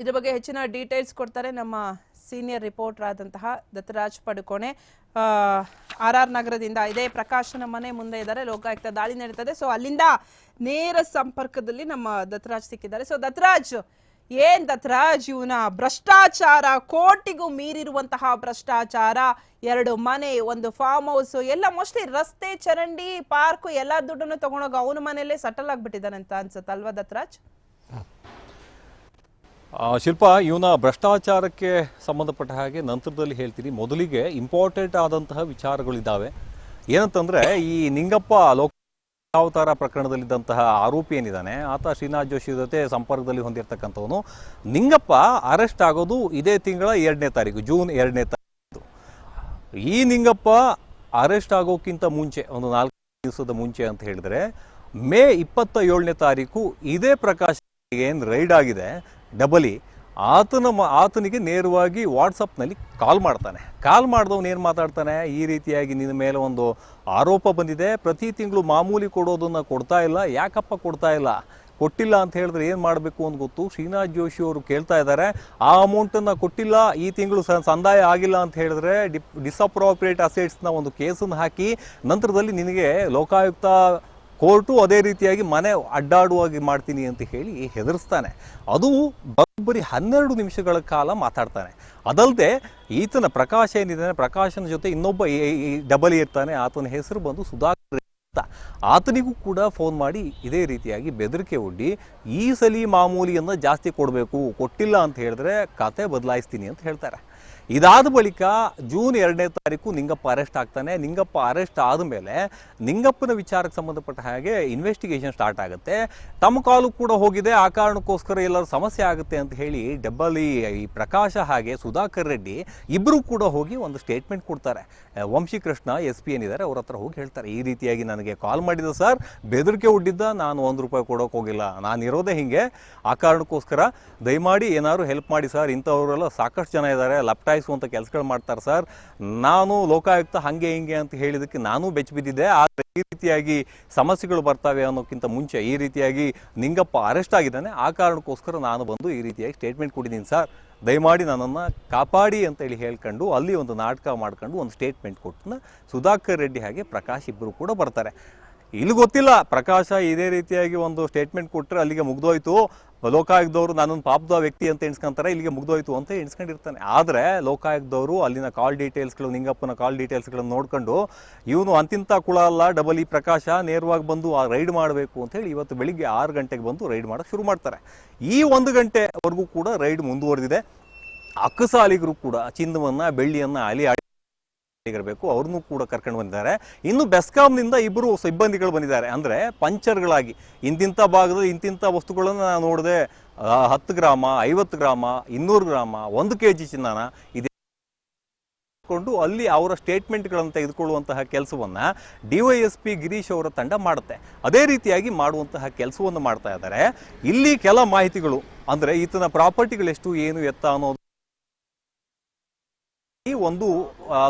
ಇದ್ರ ಬಗ್ಗೆ ಹೆಚ್ಚಿನ ಡೀಟೇಲ್ಸ್ ಕೊಡ್ತಾರೆ ನಮ್ಮ ಸೀನಿಯರ್ ರಿಪೋರ್ಟರ್ ಆದಂತಹ ದತ್ತರಾಜ್ ಪಡುಕೋಣೆ. ಆರ್ ಆರ್ ನಗರದಿಂದ ಇದೇ ಪ್ರಕಾಶನ ಮನೆ ಮುಂದೆ ಇದ್ದಾರೆ. ಲೋಕಾಯುಕ್ತ ದಾಳಿ ನಡೀತದೆ. ಸೊ ಅಲ್ಲಿಂದ ನೇರ ಸಂಪರ್ಕದಲ್ಲಿ ನಮ್ಮ ದತ್ತರಾಜ್ ಸಿಕ್ಕಿದ್ದಾರೆ. ಸೊ ದತ್ತರಾಜ್, ಏನ್ ದತ್ತರಾಜ್, ಇವನ ಭ್ರಷ್ಟಾಚಾರ, ಕೋಟಿಗೂ ಮೀರಿರುವಂತಹ ಭ್ರಷ್ಟಾಚಾರ, ಎರಡು ಮನೆ, ಒಂದು ಫಾರ್ಮ್ ಹೌಸ್ ಎಲ್ಲ ಮೋಸ್ಟ್ಲಿ ರಸ್ತೆ, ಚರಂಡಿ ಪಾರ್ಕ್ ಎಲ್ಲ ದುಡ್ಡನ್ನು ತಗೊಂಡೋಗ ಅವನ ಮನೆಯಲ್ಲೇ ಸಟಲ್ ಆಗ್ಬಿಟ್ಟಿದ್ದಾನೆ ಅಂತ ಅನ್ಸುತ್ತಲ್ವಾ ದತ್ತರಾಜ್? ಶಿಲ್ಪ, ಇವನ ಭ್ರಷ್ಟಾಚಾರಕ್ಕೆ ಸಂಬಂಧಪಟ್ಟ ಹಾಗೆ ನಂತರದಲ್ಲಿ ಹೇಳ್ತೀನಿ. ಮೊದಲಿಗೆ ಇಂಪಾರ್ಟೆಂಟ್ ಆದಂತಹ ವಿಚಾರಗಳಿದ್ದಾವೆ. ಏನಂತಂದ್ರೆ, ಈ ನಿಂಗಪ್ಪ ಲೋಕ ಅವತಾರ ಪ್ರಕರಣದಲ್ಲಿದ್ದಂತಹ ಆರೋಪಿ ಏನಿದ್ದಾನೆ, ಆತ ಶ್ರೀನಾಥ್ ಜೋಶಿ ಜೊತೆ ಸಂಪರ್ಕದಲ್ಲಿ ಹೊಂದಿರತಕ್ಕಂಥವನು. ನಿಂಗಪ್ಪ ಅರೆಸ್ಟ್ ಆಗೋದು ಇದೇ ತಿಂಗಳ ಎರಡನೇ ತಾರೀಕು, ಜೂನ್ ಎರಡನೇ ತಾರೀಕು. ಈ ನಿಂಗಪ್ಪ ಅರೆಸ್ಟ್ ಆಗೋಕ್ಕಿಂತ ಮುಂಚೆ, ಒಂದು ನಾಲ್ಕು ದಿವಸದ ಮುಂಚೆ ಅಂತ ಹೇಳಿದ್ರೆ, ಮೇ ಇಪ್ಪತ್ತ ಏಳನೇ ತಾರೀಕು ಇದೇ ಪ್ರಕಾಶ್ ಏನು ರೈಡ್ ಆಗಿದೆ ಡಬಲಿ ಆತನ ಮ ಆತನಿಗೆ ನೇರವಾಗಿ ವಾಟ್ಸಪ್ನಲ್ಲಿ ಕಾಲ್ ಮಾಡ್ತಾನೆ. ಕಾಲ್ ಮಾಡಿದವನು ಏನು ಮಾತಾಡ್ತಾನೆ? ಈ ರೀತಿಯಾಗಿ ನಿನ್ನ ಮೇಲೆ ಒಂದು ಆರೋಪ ಬಂದಿದೆ. ಪ್ರತಿ ತಿಂಗಳು ಮಾಮೂಲಿ ಕೊಡೋದನ್ನು ಕೊಡ್ತಾ ಇಲ್ಲ. ಯಾಕಪ್ಪ ಕೊಡ್ತಾ ಇಲ್ಲ? ಕೊಟ್ಟಿಲ್ಲ ಅಂತ ಹೇಳಿದ್ರೆ ಏನು ಮಾಡಬೇಕು ಅಂತ ಗೊತ್ತು? ಶ್ರೀನಾಥ್ ಜೋಶಿ ಅವರು ಕೇಳ್ತಾ ಇದ್ದಾರೆ, ಆ ಅಮೌಂಟನ್ನು ಕೊಟ್ಟಿಲ್ಲ, ಈ ತಿಂಗಳು ಸಂದಾಯ ಆಗಿಲ್ಲ ಅಂತ ಹೇಳಿದ್ರೆ ಡಿಪ್ ಡಿಸಪ್ರಾಪ್ರಿಯೇಟ್ ಅಸೆಟ್ಸ್ನ ಒಂದು ಕೇಸನ್ನು ಹಾಕಿ, ನಂತರದಲ್ಲಿ ನಿನಗೆ ಲೋಕಾಯುಕ್ತ ಕೋರ್ಟು ಅದೇ ರೀತಿಯಾಗಿ ಮನೆ ಅಡ್ಡಾಡುವಾಗಿ ಮಾಡ್ತೀನಿ ಅಂತ ಹೇಳಿ ಹೆದರಿಸ್ತಾನೆ. ಅದು ಬರೋಬ್ಬರಿ ಹನ್ನೆರಡು ನಿಮಿಷಗಳ ಕಾಲ ಮಾತಾಡ್ತಾನೆ. ಅದಲ್ಲದೆ ಈತನ ಪ್ರಕಾಶ ಏನಿದ್ದಾನೆ, ಪ್ರಕಾಶನ ಜೊತೆ ಇನ್ನೊಬ್ಬ ಡಬಲ್ ಇರ್ತಾನೆ, ಆತನ ಹೆಸರು ಬಂದು ಸುಧಾಕರ್ ಅಂತ. ಆತನಿಗೂ ಕೂಡ ಫೋನ್ ಮಾಡಿ ಇದೇ ರೀತಿಯಾಗಿ ಬೆದರಿಕೆ ಒಡ್ಡಿ, ಈ ಸಲಿ ಮಾಮೂಲಿಯನ್ನು ಜಾಸ್ತಿ ಕೊಡಬೇಕು, ಕೊಟ್ಟಿಲ್ಲ ಅಂತ ಹೇಳಿದ್ರೆ ಖಾತೆ ಬದಲಾಯಿಸ್ತೀನಿ ಅಂತ ಹೇಳ್ತಾರೆ. ಇದಾದ ಬಳಿಕ ಜೂನ್ ಎರಡನೇ ತಾರೀಕು ನಿಂಗಪ್ಪ ಅರೆಸ್ಟ್ ಆಗ್ತಾನೆ. ನಿಂಗಪ್ಪ ಅರೆಸ್ಟ್ ಆದಮೇಲೆ ನಿಂಗಪ್ಪನ ವಿಚಾರಕ್ಕೆ ಸಂಬಂಧಪಟ್ಟ ಹಾಗೆ ಇನ್ವೆಸ್ಟಿಗೇಷನ್ ಸ್ಟಾರ್ಟ್ ಆಗುತ್ತೆ. ತಮ್ಮ ಕಾಲು ಕೂಡ ಹೋಗಿದೆ. ಆ ಕಾರಣಕ್ಕೋಸ್ಕರ ಎಲ್ಲರೂ ಸಮಸ್ಯೆ ಆಗುತ್ತೆ ಅಂತ ಹೇಳಿ ಡಬ್ಬಲಿ ಈ ಪ್ರಕಾಶ ಹಾಗೆ ಸುಧಾಕರ್ ರೆಡ್ಡಿ ಇಬ್ಬರು ಕೂಡ ಹೋಗಿ ಒಂದು ಸ್ಟೇಟ್ಮೆಂಟ್ ಕೊಡ್ತಾರೆ. ವಂಶಿಕೃಷ್ಣ ಎಸ್ ಪಿ ಏನಿದ್ದಾರೆ ಅವ್ರ ಹತ್ರ ಹೋಗಿ ಹೇಳ್ತಾರೆ. ಈ ರೀತಿಯಾಗಿ ನನಗೆ ಕಾಲ್ ಮಾಡಿದ ಸರ್ ಬೆದರಿಕೆ ಒಡ್ಡಿದ್ದ ನಾನು ಒಂದು ರೂಪಾಯಿ ಕೊಡೋಕೆ ಹೋಗಿಲ್ಲ. ನಾನು ಇರೋದೇ ಹಿಂಗೆ. ಆ ಕಾರಣಕ್ಕೋಸ್ಕರ ದಯಮಾಡಿ ಏನಾದ್ರು ಹೆಲ್ಪ್ ಮಾಡಿ ಸರ್ ಇಂಥವರೆಲ್ಲ ಸಾಕಷ್ಟು ಜನ ಇದ್ದಾರೆ. ಲಪ್ಟಾಯಿಸುವಂಥ ಕೆಲಸಗಳು ಮಾಡ್ತಾರೆ ಸರ್. ನಾನು ಲೋಕಾಯುಕ್ತ ಹಾಗೆ ಹಿಂಗೆ ಅಂತ ಹೇಳಿದಕ್ಕೆ ನಾನು ಬೆಚ್ಚ ಬಿದ್ದಿದ್ದೆ. ಆದರೆ ಈ ರೀತಿಯಾಗಿ ಸಮಸ್ಯೆಗಳು ಬರ್ತವೆ ಅನ್ನೋಕ್ಕಿಂತ ಮುಂಚೆ ಈ ರೀತಿಯಾಗಿ ನಿಂಗಪ್ಪ ಅರೆಸ್ಟ್ ಆಗಿದ್ದಾನೆ. ಆ ಕಾರಣಕ್ಕೋಸ್ಕರ ನಾನು ಬಂದು ಈ ರೀತಿಯಾಗಿ ಸ್ಟೇಟ್ಮೆಂಟ್ ಕೊಟ್ಟಿದ್ದೀನಿ ಸರ್. ದಯಮಾಡಿ ನನ್ನನ್ನು ಕಾಪಾಡಿ ಅಂತೇಳಿ ಹೇಳ್ಕೊಂಡು ಅಲ್ಲಿ ಒಂದು ನಾಟಕ ಮಾಡ್ಕೊಂಡು ಒಂದು ಸ್ಟೇಟ್ಮೆಂಟ್ ಕೊಟ್ಟನ ಸುಧಾಕರ್ ರೆಡ್ಡಿ ಹಾಗೆ ಪ್ರಕಾಶ್ ಇಬ್ಬರು ಕೂಡ ಬರ್ತಾರೆ. ಇಲ್ಲಿ ಗೊತ್ತಿಲ್ಲ. ಪ್ರಕಾಶ ಇದೇ ರೀತಿಯಾಗಿ ಒಂದು ಸ್ಟೇಟ್ಮೆಂಟ್ ಕೊಟ್ಟರೆ ಅಲ್ಲಿಗೆ ಮುಗ್ದೋಯ್ತು. ಲೋಕಾಯುಕ್ತದವರು ನಾನೊಂದು ಪಾಪದ ವ್ಯಕ್ತಿ ಅಂತ ಎಣಿಸ್ಕೊಂತಾರೆ, ಇಲ್ಲಿಗೆ ಮುಗ್ದೋಯ್ತು ಅಂತ ಎಣಿಸ್ಕೊಂಡಿರ್ತಾನೆ. ಆದರೆ ಲೋಕಾಯುಕ್ತದವರು ಅಲ್ಲಿನ ಕಾಲ್ ಡೀಟೇಲ್ಸ್ಗಳು ನಿಂಗಪ್ಪನ ಕಾಲ್ ಡೀಟೇಲ್ಸ್ಗಳನ್ನು ನೋಡ್ಕೊಂಡು, ಇವನು ಅಂತಿಂತ ಕುಳ ಅಲ್ಲ ಡಬಲ್ ಈ ಪ್ರಕಾಶ, ನೇರವಾಗಿ ಬಂದು ಆ ರೈಡ್ ಮಾಡಬೇಕು ಅಂತ ಹೇಳಿ ಇವತ್ತು ಬೆಳಿಗ್ಗೆ ಆರು ಗಂಟೆಗೆ ಬಂದು ರೈಡ್ ಮಾಡೋಕ್ಕೆ ಶುರು ಮಾಡ್ತಾರೆ. ಈ ಒಂದು ಗಂಟೆವರೆಗೂ ಕೂಡ ರೈಡ್ ಮುಂದುವರೆದಿದೆ. ಅಕ್ಕಸಾಲಿಗರು ಕೂಡ ಚಿನ್ನವನ್ನು, ಬೆಳ್ಳಿಯನ್ನು ಅಲಿ ಇರಬೇಕು, ಅವ್ರನ್ನೂ ಕೂಡ ಕರ್ಕೊಂಡು ಬಂದಿದ್ದಾರೆ. ಇನ್ನು ಬೆಸ್ಕಾಂನಿಂದ ಇಬ್ಬರು ಸಿಬ್ಬಂದಿಗಳು ಬಂದಿದ್ದಾರೆ. ಅಂದರೆ ಪಂಚರ್ಗಳಾಗಿ, ಇಂತಿಂಥ ಭಾಗದಲ್ಲಿ ಇಂತಿಂಥ ವಸ್ತುಗಳನ್ನು ನಾನು ನೋಡಿದೆ. ಹತ್ತು ಗ್ರಾಮ, ಐವತ್ತು ಗ್ರಾಮ, ಇನ್ನೂರು ಗ್ರಾಮ, ಒಂದು ಕೆ ಜಿ ಚಿನ್ನನ ಇದೆ. ಅಲ್ಲಿ ಅವರ ಸ್ಟೇಟ್ಮೆಂಟ್ಗಳನ್ನು ತೆಗೆದುಕೊಳ್ಳುವಂತಹ ಕೆಲಸವನ್ನ ಡಿವೈಎಸ್ಪಿ ಗಿರೀಶ್ ಅವರ ತಂಡ ಮಾಡುತ್ತೆ. ಅದೇ ರೀತಿಯಾಗಿ ಮಾಡುವಂತಹ ಕೆಲಸವನ್ನು ಮಾಡ್ತಾ ಇದ್ದಾರೆ. ಇಲ್ಲಿ ಕೆಲ ಮಾಹಿತಿಗಳು, ಅಂದ್ರೆ ಈತನ ಪ್ರಾಪರ್ಟಿಗಳೆಷ್ಟು ಏನು, ಎತ್ತ ಅನ್ನೋದು ಈ ಒಂದು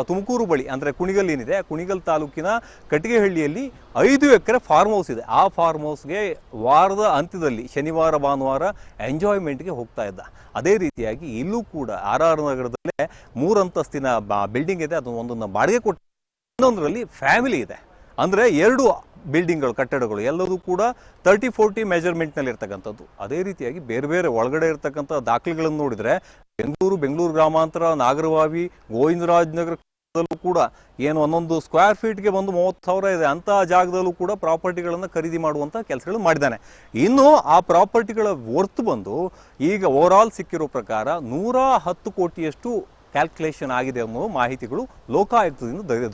ತುಮಕೂರು ಬಳಿ, ಅಂದ್ರೆ ಕುಣಿಗಲ್ ಏನಿದೆ, ಕುಣಿಗಲ್ ತಾಲೂಕಿನ ಕಟ್ಟಿಗೆಹಳ್ಳಿಯಲ್ಲಿ ಐದು ಎಕರೆ ಫಾರ್ಮ್ ಹೌಸ್ ಇದೆ. ಆ ಫಾರ್ಮ್ ಹೌಸ್ಗೆ ವಾರದ ಅಂತ್ಯದಲ್ಲಿ ಶನಿವಾರ, ಭಾನುವಾರ ಎಂಜಾಯ್ಮೆಂಟ್ಗೆ ಹೋಗ್ತಾ ಇದ್ದ. ಅದೇ ರೀತಿಯಾಗಿ ಇಲ್ಲೂ ಕೂಡ ಆರ್ ಆರ್ ನಗರದಲ್ಲೇ ಮೂರಂತಸ್ತಿನ ಬಿಲ್ಡಿಂಗ್ ಇದೆ. ಅದನ್ನು ಒಂದನ್ನು ಬಾಡಿಗೆ ಕೊಟ್ಟು, ಇನ್ನೊಂದರಲ್ಲಿ ಫ್ಯಾಮಿಲಿ ಇದೆ. ಅಂದರೆ ಎರಡು ಬಿಲ್ಡಿಂಗ್ಗಳು, ಕಟ್ಟಡಗಳು, ಎಲ್ಲದೂ ಕೂಡ ತರ್ಟಿ ಫೋರ್ಟಿ ಮೆಜರ್ಮೆಂಟ್ನಲ್ಲಿ ಇರ್ತಕ್ಕಂಥದ್ದು ಅದೇ ರೀತಿಯಾಗಿ ಬೇರೆ ಬೇರೆ ಒಳಗಡೆ ಇರತಕ್ಕಂಥ ದಾಖಲೆಗಳನ್ನು ನೋಡಿದರೆ ಬೆಂಗಳೂರು ಬೆಂಗಳೂರು ಗ್ರಾಮಾಂತರ ನಾಗರವಾವಿ ಗೋವಿಂದರಾಜನಗರದಲ್ಲೂ ಕೂಡ ಏನು ಒಂದೊಂದು ಸ್ಕ್ವೇರ್ ಫೀಟ್ಗೆ ಬಂದು ಮೂವತ್ತು ಸಾವಿರ ಇದೆ ಅಂತಹ ಜಾಗದಲ್ಲೂ ಕೂಡ ಪ್ರಾಪರ್ಟಿಗಳನ್ನು ಖರೀದಿ ಮಾಡುವಂಥ ಕೆಲಸಗಳು ಮಾಡಿದ್ದಾನೆ. ಇನ್ನು ಆ ಪ್ರಾಪರ್ಟಿಗಳ ವರ್ತ್ ಬಂದು ಈಗ ಓವರ್ ಆಲ್ ಸಿಕ್ಕಿರೋ ಪ್ರಕಾರ ನೂರ ಹತ್ತು ಕೋಟಿಯಷ್ಟು ಕ್ಯಾಲ್ಕುಲೇಷನ್ ಆಗಿದೆ ಅನ್ನೋ ಮಾಹಿತಿಗಳು ಲೋಕಾಯುಕ್ತದಿಂದ ದೊರೆ-